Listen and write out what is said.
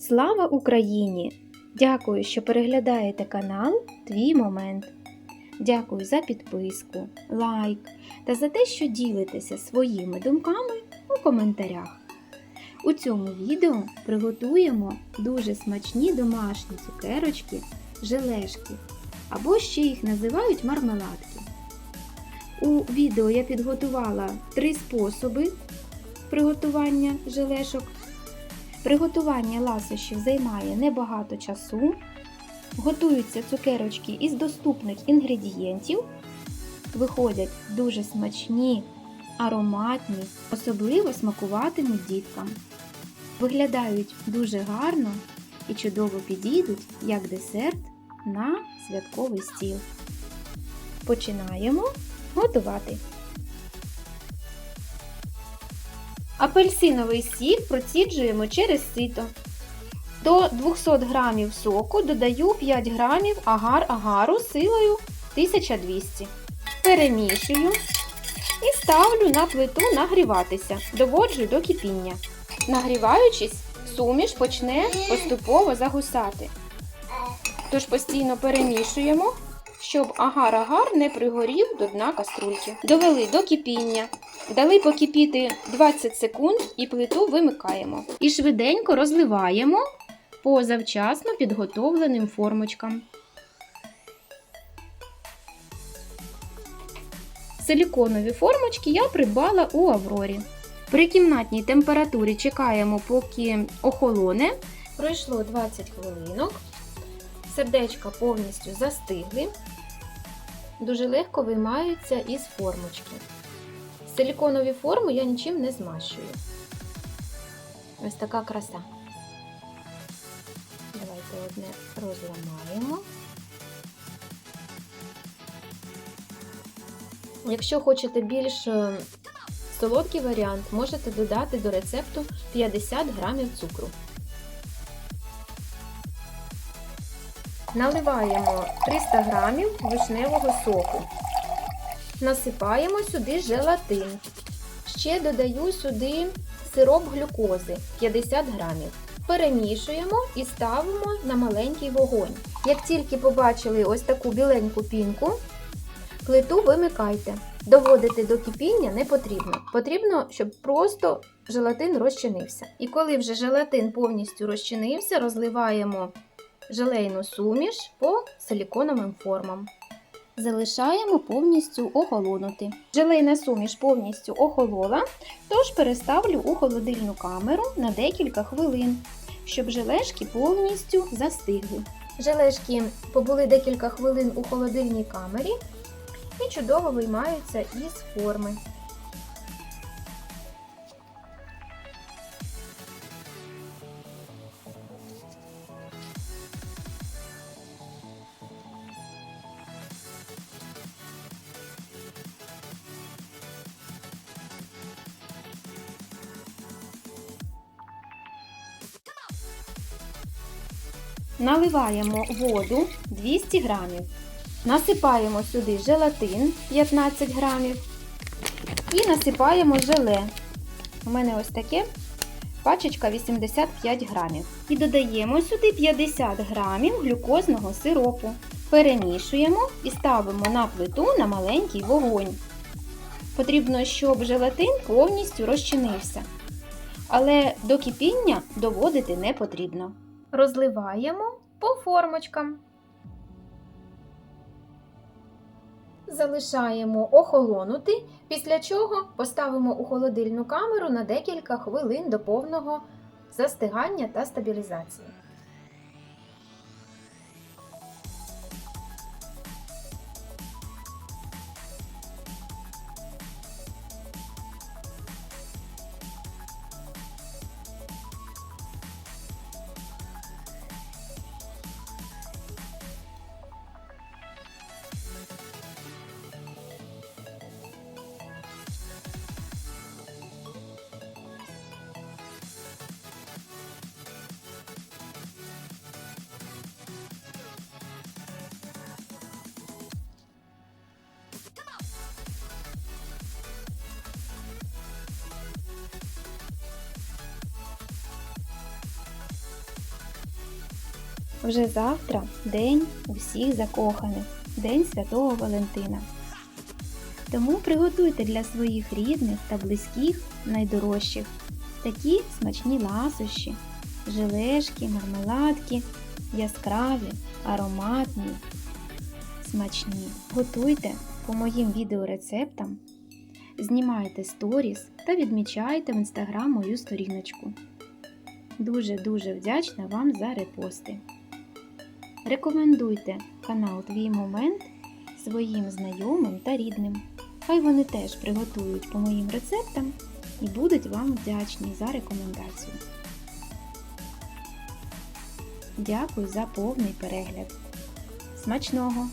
Слава Україні! Дякую, що переглядаєте канал Твій Момент. Дякую за підписку, лайк та за те, що ділитеся своїми думками у коментарях. У цьому відео приготуємо дуже смачні домашні цукерочки, желешки, або ще їх називають мармеладки. У відео я підготувала три способи приготування желешок. Приготування ласощів займає небагато часу. Готуються цукерочки із доступних інгредієнтів. Виходять дуже смачні, ароматні, особливо смакуватимуть діткам. Виглядають дуже гарно і чудово підійдуть як десерт на святковий стіл. Починаємо готувати. Апельсиновий сік проціджуємо через сито. До 200 г соку додаю 5 г агар-агару силою 1200 Перемішую і ставлю на плиту нагріватися, доводжу до кипіння. Нагріваючись, суміш почне поступово загусати. Тож постійно перемішуємо, щоб агар-агар не пригорів до дна каструльки. Довели до кипіння. Дали покипіти 20 секунд і плиту вимикаємо. І швиденько розливаємо по завчасно підготовленим формочкам. Силіконові формочки я придбала у Аврорі. При кімнатній температурі чекаємо, поки охолоне. Пройшло 20 хвилинок. Сердечка повністю застигли. Дуже легко виймаються із формочки. Силіконові форми я нічим не змащую. Ось така краса. Давайте одне розламаємо. Якщо хочете більш е, солодкий варіант, можете додати до рецепту 50 грамів цукру. Наливаємо 300 грамів вишневого соку. Насипаємо сюди желатин. Ще додаю сюди сироп глюкози 50 грамів. Перемішуємо і ставимо на маленький вогонь. Як тільки побачили ось таку біленьку пінку, плиту вимикайте. Доводити до кипіння не потрібно. Потрібно, щоб просто желатин розчинився. І коли вже желатин повністю розчинився, розливаємо желейну суміш по силіконовим формам. Залишаємо повністю охолонути. Желейна суміш повністю охолола, тож переставлю у холодильну камеру на декілька хвилин, щоб желешки повністю застигли. Желешки побули декілька хвилин у холодильній камері і чудово виймаються із форми. Наливаємо воду 200 грамів. Насипаємо сюди желатин 15 грамів. І насипаємо желе. У мене ось таке пачечка 85 грамів. І додаємо сюди 50 грамів глюкозного сиропу. Перемішуємо і ставимо на плиту на маленький вогонь. Потрібно, щоб желатин повністю розчинився. Але до кипіння доводити не потрібно. Розливаємо по формочкам. Залишаємо охолонути, після чого поставимо у холодильну камеру на декілька хвилин до повного застигання та стабілізації. Вже завтра день усіх закоханих, День Святого Валентина. Тому приготуйте для своїх рідних та близьких найдорожчих такі смачні ласощі, желешки, мармеладки, яскраві, ароматні, смачні. Готуйте по моїм відеорецептам, знімайте сторіс та відмічайте в інстаграм мою сторіночку. Дуже-дуже вдячна вам за репости. Рекомендуйте канал Твій Момент своїм знайомим та рідним. Хай вони теж приготують по моїм рецептам і будуть вам вдячні за рекомендацію. Дякую за повний перегляд. Смачного!